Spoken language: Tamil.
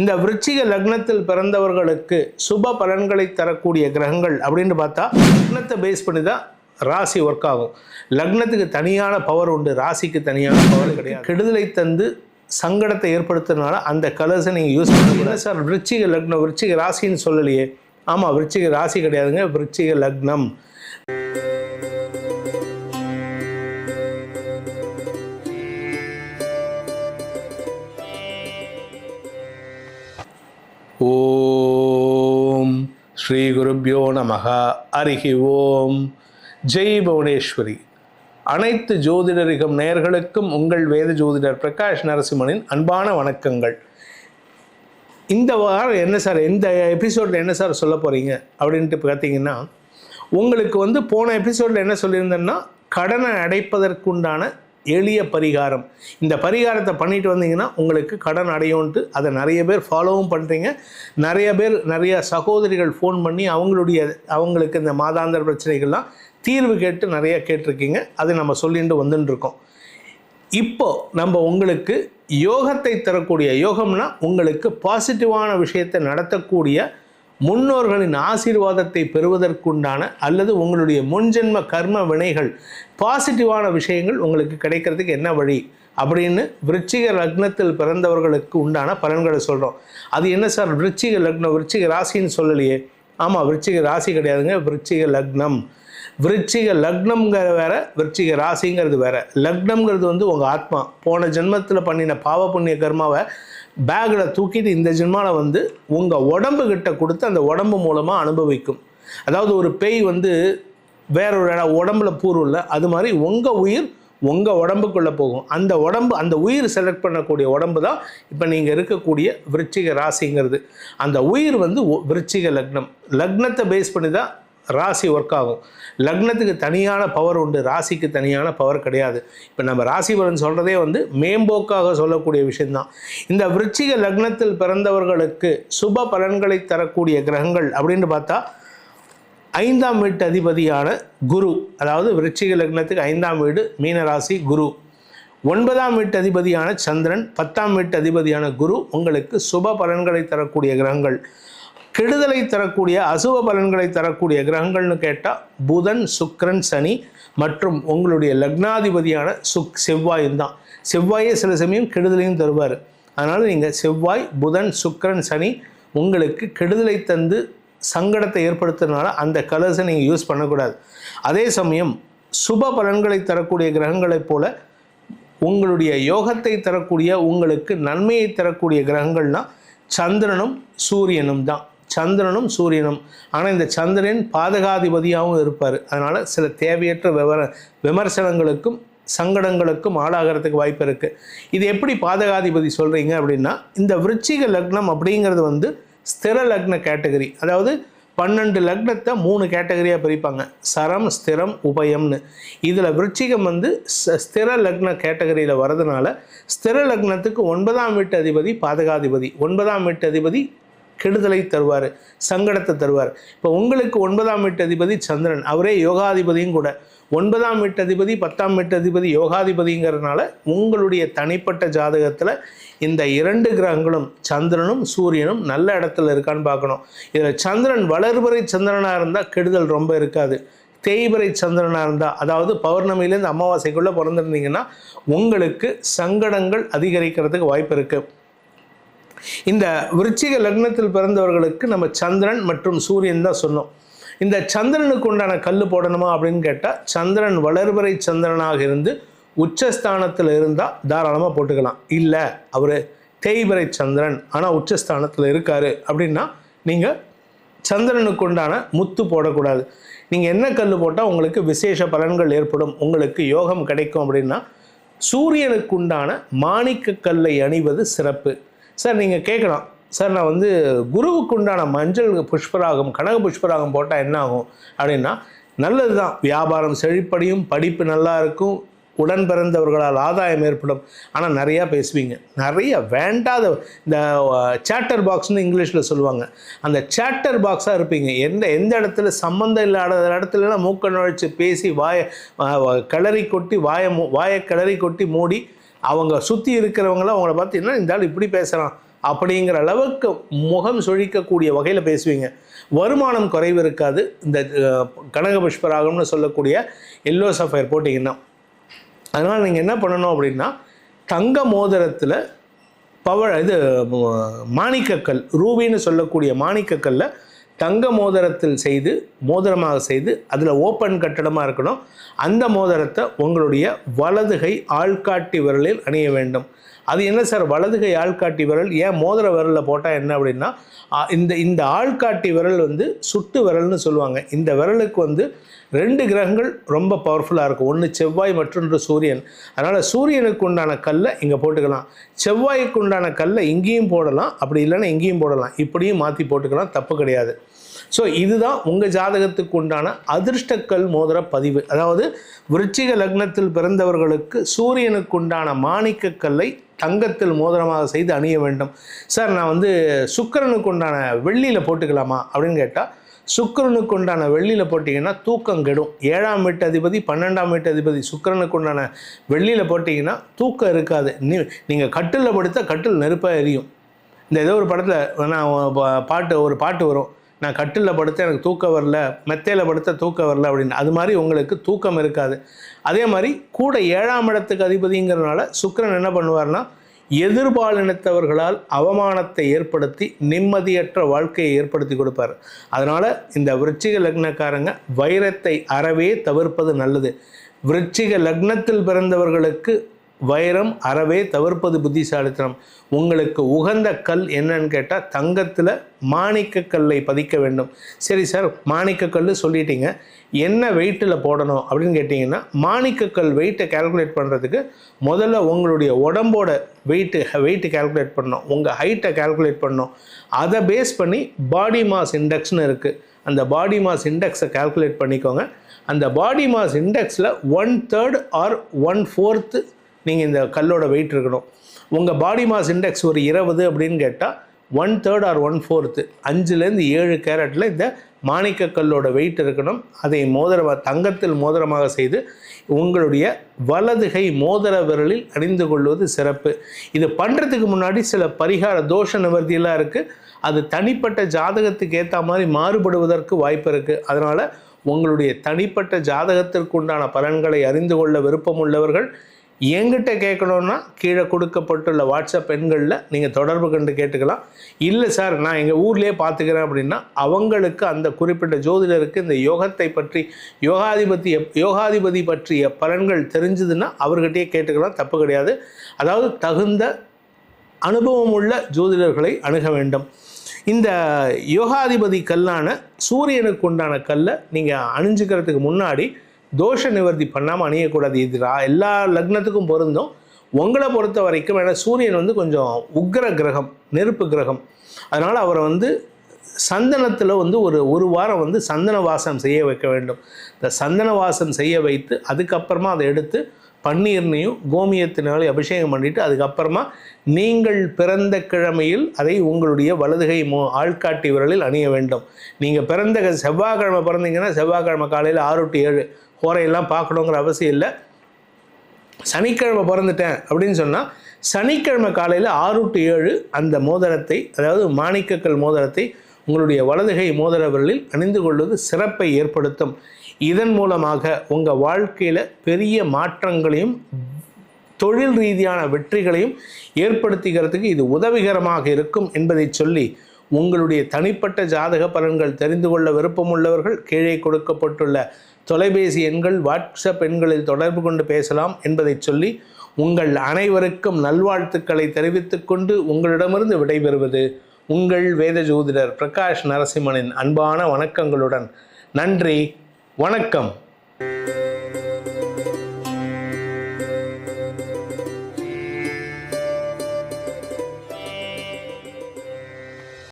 இந்த விருச்சிக லக்னத்தில் பிறந்தவர்களுக்கு சுப பலன்களை தரக்கூடிய கிரகங்கள் அப்படின்னு பார்த்தா லக்னத்தை பேஸ் பண்ணி தான் ராசி ஒர்க் ஆகும். லக்னத்துக்கு தனியான பவர் உண்டு. ராசிக்கு தனியான பவர் கிடையாது. கெடுதலை தந்து சங்கடத்தை ஏற்படுத்துறதுனால அந்த கலர்ஸை நீங்கள் யூஸ் பண்ணக்கூடாது. சார் விருச்சிக லக்னம் விருச்சிக ராசின்னு சொல்லலையே. ஆமாம் விருச்சிக ராசி கிடையாதுங்க விருச்சிக லக்னம். ஓம் ஸ்ரீ குருப்யோ நமக அரிஹி ஓம். ஜெய் புவனேஸ்வரி. அனைத்து ஜோதிடரிகம் நேயர்களுக்கும் உங்கள் வேத ஜோதிடர் பிரகாஷ் நரசிம்மனின் அன்பான வணக்கங்கள். இந்த வாரம் என்ன சார் இந்த எபிசோடில் என்ன சார் சொல்ல போகிறீங்க அப்படின்ட்டு பார்த்தீங்கன்னா உங்களுக்கு வந்து போன எபிசோடில் என்ன சொல்லியிருந்தேன்னா கடனை அடைப்பதற்குண்டான எளிய பரிகாரம். இந்த பரிகாரத்தை பண்ணிட்டு வந்தீங்கன்னா உங்களுக்கு கடன் அடையும்ன்ட்டு அதை நிறைய பேர் ஃபாலோவும் பண்ணுறீங்க நிறைய பேர் நிறைய சகோதரிகள் ஃபோன் பண்ணி அவங்களுடைய அவங்களுக்கு இந்த மாதாந்திர பிரச்சனைகள்லாம் தீர்வு கேட்டு நிறைய கேட்டிருக்கீங்க. அதை நம்ம சொல்லிட்டு வந்துட்டுருக்கோம். இப்போது நம்ம உங்களுக்கு யோகத்தை தரக்கூடிய யோகம்னா உங்களுக்கு பாசிட்டிவான விஷயத்தை நடத்தக்கூடிய முன்னோர்களின் ஆசீர்வாதத்தை பெறுவதற்குண்டான அல்லது உங்களுடைய முன்ஜென்ம கர்ம வினைகள் பாசிட்டிவான விஷயங்கள் உங்களுக்கு கிடைக்கிறதுக்கு என்ன வழி? அப்படின்னு விருச்சிக லக்னத்தில் பிறந்தவர்களுக்கு உண்டான பலன்களை சொல்கிறோம் அது என்ன சார்? விருச்சிக லக்னம் விருச்சிக ராசின்னு சொல்லலையே. ஆமாம் விருச்சிக ராசி கிடையாதுங்க. விருச்சிக லக்னம். விருச்சிக லக்னம்ங்கிற வேற விருச்சிக ராசிங்கிறது வேற. லக்னம்ங்கிறது வந்து உங்கள் ஆத்மா. போன ஜென்மத்தில் பண்ணின பாவ புண்ணிய கர்மாவை பேக்கில் தூக்கிட்டு இந்த ஜென்மாவில் வந்து உங்கள் உடம்பு கிட்ட கொடுத்து அந்த உடம்பு மூலமாக அனுபவிக்கும். அதாவது ஒரு பேய் வந்து வேற ஒரு இடம் உடம்புல பூர்வம் இல்லை அது மாதிரி உங்கள் உயிர் உங்கள் உடம்புக்குள்ளே போகும். அந்த உடம்பு அந்த உயிர் செலக்ட் பண்ணக்கூடிய உடம்பு தான் இப்போ நீங்கள் இருக்கக்கூடிய விருச்சிக ராசிங்கிறது. அந்த உயிர் வந்து விருச்சிக லக்னம். லக்னத்தை பேஸ் பண்ணி தான் ராசி ஒர்க் ஆகும். லக்னத்துக்கு தனியான பவர் உண்டு. ராசிக்கு தனியான பவர் கிடையாது. இப்போ நம்ம ராசி பலன் சொல்கிறதே வந்து மேம்போக்காக சொல்லக்கூடிய விஷயம்தான். இந்த விருச்சிக லக்னத்தில் பிறந்தவர்களுக்கு சுப பலன்களை தரக்கூடிய கிரகங்கள் அப்படின்னு பார்த்தா ஐந்தாம் வீட்டு அதிபதியான குரு அதாவது விருச்சிக லக்னத்துக்கு ஐந்தாம் வீடு மீனராசி குரு. ஒன்பதாம் வீட்டு அதிபதியான சந்திரன் பத்தாம் வீட்டு அதிபதியான குரு உங்களுக்கு சுப பலன்களை தரக்கூடிய கிரகங்கள். கெடுதலை தரக்கூடிய அசுவ பலன்களை தரக்கூடிய கிரகங்கள்னு கேட்டால் புதன் சுக்ரன் சனி மற்றும் உங்களுடைய லக்னாதிபதியான சுக் செவ்வாயும் தான். செவ்வாயே சில சமயம் கெடுதலையும் தருவார். அதனால் நீங்கள் செவ்வாய் புதன் சுக்ரன் சனி உங்களுக்கு கெடுதலை தந்து சங்கடத்தை ஏற்படுத்துறதுனால அந்த கலர்ஸை நீங்கள் யூஸ் பண்ணக்கூடாது. அதே சமயம் சுப பலன்களை தரக்கூடிய கிரகங்களைப் போல உங்களுடைய யோகத்தை தரக்கூடிய உங்களுக்கு நன்மையை தரக்கூடிய கிரகங்கள்னா சந்திரனும் சூரியனும் தான். சந்திரனும் சூரியனும். ஆனால் இந்த சந்திரன் பாதகாதிபதியாகவும் இருப்பார். அதனால் சில தேவையற்ற விவர விமர்சனங்களுக்கும் சங்கடங்களுக்கும் ஆளாகிறதுக்கு வாய்ப்பு இருக்குது இது எப்படி பாதகாதிபதி சொல்கிறீங்க அப்படின்னா இந்த விருச்சிக லக்னம் அப்படிங்கிறது வந்து ஸ்திர லக்ன கேட்டகரி. அதாவது பன்னெண்டு லக்னத்தை மூணு கேட்டகரியாக பிரிப்பாங்க. சரம் ஸ்திரம் உபயம்னு. இதில் விருச்சிகம் வந்து ஸ்திர லக்ன கேட்டகரியில் வரதுனால ஸ்திர லக்னத்துக்கு ஒன்பதாம் வீட்டு அதிபதி பாதகாதிபதி ஒன்பதாம் வீட்டு அதிபதி கெடுதலை தருவார் சங்கடத்தை தருவார். இப்போ உங்களுக்கு ஒன்பதாம் வீட்டு அதிபதி சந்திரன் அவரே யோகாதிபதியும் கூட. ஒன்பதாம் வீட்டதிபதி பத்தாம் வீட்டதிபதி யோகாதிபதிங்கிறதுனால உங்களுடைய தனிப்பட்ட ஜாதகத்தில் இந்த இரண்டு கிரகங்களும் சந்திரனும் சூரியனும் நல்ல இடத்துல இருக்கான்னு பார்க்கணும். இதில் சந்திரன் வளர்வரை சந்திரனாக இருந்தால் கெடுதல் ரொம்ப இருக்காது. தேய்பிறை சந்திரனாக இருந்தால் அதாவது பௌர்ணமியிலேருந்து அமாவாசைக்குள்ளே பிறந்திருந்தீங்கன்னா உங்களுக்கு சங்கடங்கள் அதிகரிக்கிறதுக்கு வாய்ப்பு இருக்குது இந்த விருச்சிக லக்னத்தில் பிறந்தவர்களுக்கு நம்ம சந்திரன் மற்றும் சூரியன் தான் சொன்னோம். இந்த சந்திரனுக்கு உண்டான கல் போடணுமா அப்படின்னு கேட்டால் சந்திரன் வளர்வரை சந்திரனாக இருந்து உச்சஸ்தானத்தில் இருந்தால் தாராளமாக போட்டுக்கலாம். இல்லை அவர் தேய்வரை சந்திரன் ஆனால் உச்சஸ்தானத்தில் இருக்காரு அப்படின்னா நீங்கள் சந்திரனுக்கு உண்டான முத்து போடக்கூடாது. நீங்கள் என்ன கல் போட்டால் உங்களுக்கு விசேஷ பலன்கள் ஏற்படும் உங்களுக்கு யோகம் கிடைக்கும் அப்படின்னா சூரியனுக்கு உண்டான மாணிக்க கல்லை அணிவது சிறப்பு. சார் நீங்கள் கேட்கலாம். சார் நான் வந்து குருவுக்கு உண்டான மஞ்சள் புஷ்பராகம் கனக புஷ்பராகம் போட்டால் என்ன ஆகும் அப்படின்னா நல்லது தான் வியாபாரம் செழிப்படையும் படிப்பு நல்லா இருக்கும் உடன் பிறந்தவர்களால் ஆதாயம் ஏற்படும். ஆனால் நிறையா பேசுவீங்க. நிறைய வேண்டாத இந்த சேட்டர் பாக்ஸ்னு இங்கிலீஷில் சொல்லுவாங்க. அந்த சேட்டர் பாக்ஸாக இருப்பீங்க. எந்த எந்த இடத்துல சம்மந்தம் இல்லாத இடத்துலலாம் மூக்க நுழைச்சி பேசி வாயை கிளறி கொட்டி வாயை மூ வாயை கிளறி கொட்டி மூடி அவங்க சுற்றி இருக்கிறவங்களாம் அவங்கள பார்த்து என்ன இந்த ஆள் இப்படி பேசுகிறான் அப்படிங்கிற அளவுக்கு முகம் சுழிக்கக்கூடிய வகையில் பேசுவீங்க. வருமானம் குறைவு இருக்காது. இந்த கனக புஷ்பராகம்னு சொல்லக்கூடிய எல்லோ சஃபயர் போட்டிங்கன்னா அதனால் நீங்கள் என்ன பண்ணணும் அப்படின்னா தங்க மோதிரத்தில் பவ இது மாணிக்கக்கல் ரூபின்னு சொல்லக்கூடிய மாணிக்கக்கல்ல தங்க மோதிரத்தில் செய்து மோதிரமாக செய்து அதில் ஓப்பன் கட்டடமாக இருக்கணும். அந்த மோதிரத்தை உங்களுடைய வலதுகை ஆள்காட்டி விரலில் அணிய வேண்டும். அது என்ன சார் வலதுகை ஆள்காட்டி விரல்? ஏன் மோதிர விரலில் போட்டால் என்ன அப்படின்னா இந்த இந்த ஆள்காட்டி விரல் வந்து சுட்டு விரல்னு சொல்லுவாங்க. இந்த விரலுக்கு வந்து ரெண்டு கிரகங்கள் ரொம்ப பவர்ஃபுல்லாக இருக்கும். ஒன்று செவ்வாய் மற்றொன்று சூரியன். அதனால் சூரியனுக்கு உண்டான கல்லை இங்கே போட்டுக்கலாம். செவ்வாய்க்கு உண்டான கல்லை இங்கேயும் போடலாம். அப்படி இல்லைன்னா இங்கேயும் போடலாம். இப்படியும் மாற்றி போட்டுக்கலாம். தப்பு கிடையாது. ஸோ இதுதான் உங்கள் ஜாதகத்துக்கு உண்டான அதிர்ஷ்டக்கல் மோதிர பதிவு. அதாவது விருச்சிக லக்னத்தில் பிறந்தவர்களுக்கு சூரியனுக்கு உண்டான மாணிக்கக்கல்லை தங்கத்தில் மோதிரமாக செய்து அணிய வேண்டும். சார் நான் வந்து சுக்கிரனுக்கு உண்டான வெள்ளியில் போட்டுக்கலாமா அப்படின்னு கேட்டால் சுக்கிரனுக்கு உண்டான வெள்ளியில் போட்டிங்கன்னா தூக்கம் கெடும். ஏழாம் வீட்டு அதிபதி பன்னெண்டாம் வீட்டு அதிபதி சுக்கிரனுக்கு உண்டான வெள்ளியில் போட்டிங்கன்னா தூக்கம் இருக்காது. நீ நீங்கள் கட்டில் படுத்தால் கட்டில் நெருப்பாக எரியும். இந்த ஏதோ ஒரு படத்தில் நான் பாட்டு ஒரு பாட்டு வரும். நான் கட்டிலில் படுத்த எனக்கு தூக்கம் வரல மெத்தையில் படுத்த தூக்கம் வரல அப்படின்னு. அது மாதிரி உங்களுக்கு தூக்கம் இருக்காது. அதே மாதிரி கூட ஏழாம் இடத்துக்கு அதிபதிங்கிறதுனால சுக்கரன் என்ன பண்ணுவார்னா எதிர்பாலினத்தவர்களால் அவமானத்தை ஏற்படுத்தி நிம்மதியற்ற வாழ்க்கையை ஏற்படுத்தி கொடுப்பார். அதனால் இந்த விருச்சிக லக்னக்காரங்க வைரத்தை அறவே தவிர்ப்பது நல்லது. விருச்சிக லக்னத்தில் பிறந்தவர்களுக்கு வைரம் அறவே தவிர்ப்பது புத்திசாலித்தனம். உங்களுக்கு உகந்த கல் என்னன்னு கேட்டால் தங்கத்தில் மாணிக்க கல்லை பதிக்க வேண்டும். சரி சார் மாணிக்க கல் சொல்லிட்டீங்க. என்ன வெயிட்டில் போடணும் அப்படின்னு கேட்டிங்கன்னா மாணிக்கக்கல் வெயிட்டை கால்குலேட் பண்ணுறதுக்கு முதல்ல உங்களுடைய உடம்போட வெயிட்டு வெயிட்டு கால்குலேட் பண்ணணும். உங்கள் ஹைட்டை கால்குலேட் பண்ணணும். அதை பேஸ் பண்ணி பாடி மாஸ் இண்டெக்ஸ்னு இருக்குது அந்த பாடி மாஸ் இண்டெக்ஸை கால்குலேட் பண்ணிக்கோங்க. அந்த body mass இண்டெக்ஸில் one third or one fourth நீங்கள் இந்த கல்லோட வெயிட் இருக்கணும். உங்கள் பாடி மாஸ் இண்டெக்ஸ் ஒரு இருபது அப்படின்னு கேட்டால் one third or one fourth அஞ்சுலேருந்து ஏழு கேரட்டில் இந்த மாணிக்க கல்லோட வெயிட் இருக்கணும். அதை மோதிரமாக தங்கத்தில் மோதிரமாக செய்து உங்களுடைய வலதுகை மோதிர விரலில் அணிந்து கொள்வது சிறப்பு. இது பண்ணுறதுக்கு முன்னாடி சில பரிகார தோஷ நிவர்த்தியெல்லாம் இருக்குது அது தனிப்பட்ட ஜாதகத்துக்கு ஏற்ற மாதிரி மாறுபடுவதற்கு வாய்ப்பு இருக்குது அதனால் உங்களுடைய தனிப்பட்ட ஜாதகத்திற்கு உண்டான பலன்களை அறிந்து கொள்ள விருப்பம் உள்ளவர்கள் என்கிட்ட கேட்கணுன்னா கீழே கொடுக்கப்பட்டுள்ள வாட்ஸ்அப் எண்களில் நீங்கள் தொடர்பு கண்டு கேட்டுக்கலாம். இல்லை சார் நான் எங்கள் ஊர்லேயே பார்த்துக்கிறேன் அப்படின்னா அவங்களுக்கு அந்த குறிப்பிட்ட ஜோதிடருக்கு இந்த யோகத்தை பற்றி யோகாதிபதி யோகாதிபதி பற்றிய பலன்கள் தெரிஞ்சதுன்னா அவர்கிட்டயே கேட்டுக்கலாம் தப்பு கிடையாது. அதாவது தகுந்த அனுபவம் உள்ள ஜோதிடர்களை அணுக வேண்டும். இந்த யோகாதிபதி கல்லான சூரியனுக்கு உண்டான கல்லை நீங்கள் அணிஞ்சுக்கிறதுக்கு முன்னாடி தோஷ நிவர்த்தி பண்ணாமல் அணியக்கூடாது. இது எல்லா லக்னத்துக்கும் பொருந்தும். உங்களை பொறுத்த வரைக்கும் ஏன்னா சூரியன் வந்து கொஞ்சம் உக்ர கிரகம் நெருப்பு கிரகம். அதனால் அவரை வந்து சந்தனத்தில் வந்து ஒரு ஒரு வாரம் வந்து சந்தன வாசம் செய்ய வைக்க வேண்டும். இந்த சந்தன வாசம் செய்ய வைத்து அதுக்கப்புறமா அதை எடுத்து பன்னீர்னையும் கோமியத்தினாலும் அபிஷேகம் பண்ணிட்டு அதுக்கப்புறமா நீங்கள் பிறந்த கிழமையில் அதை உங்களுடைய வலதுகை மோ ஆள்காட்டி விரலில் அணிய வேண்டும். நீங்கள் பிறந்த செவ்வாய்க்கிழமை பிறந்தீங்கன்னா செவ்வாய்க்கிழமை காலையில் ஆறு டு ஏழு ஹோரையெல்லாம் பார்க்கணுங்கிற அவசியம் இல்லை. சனிக்கிழமை பிறந்துட்டேன் அப்படின்னு சொன்னால் சனிக்கிழமை காலையில் ஆறு டு ஏழு அந்த மோதிரத்தை அதாவது மாணிக்கக்கல் மோதிரத்தை உங்களுடைய வலதுகை மோதிர விரலில் அணிந்து கொள்வது சிறப்பை ஏற்படுத்தும். இதன் மூலமாக உங்கள் வாழ்க்கையில் பெரிய மாற்றங்களையும் தொழில் ரீதியான வெற்றிகளையும் ஏற்படுத்திக்கிறதுக்கு இது உதவிகரமாக இருக்கும் என்பதை சொல்லி உங்களுடைய தனிப்பட்ட ஜாதக பலன்கள் தெரிந்து கொள்ள விருப்பமுள்ளவர்கள் கீழே கொடுக்கப்பட்டுள்ள தொலைபேசி எண்கள் வாட்ஸ்அப் எண்களில் தொடர்பு கொண்டு பேசலாம் என்பதை சொல்லி உங்கள் அனைவருக்கும் நல்வாழ்த்துக்களை தெரிவித்துக் கொண்டு உங்களிடமிருந்து விடைபெறுவது உங்கள் வேத ஜோதிடர் பிரகாஷ் நரசிம்மனின் அன்பான வணக்கங்களுடன். நன்றி. வணக்கம்.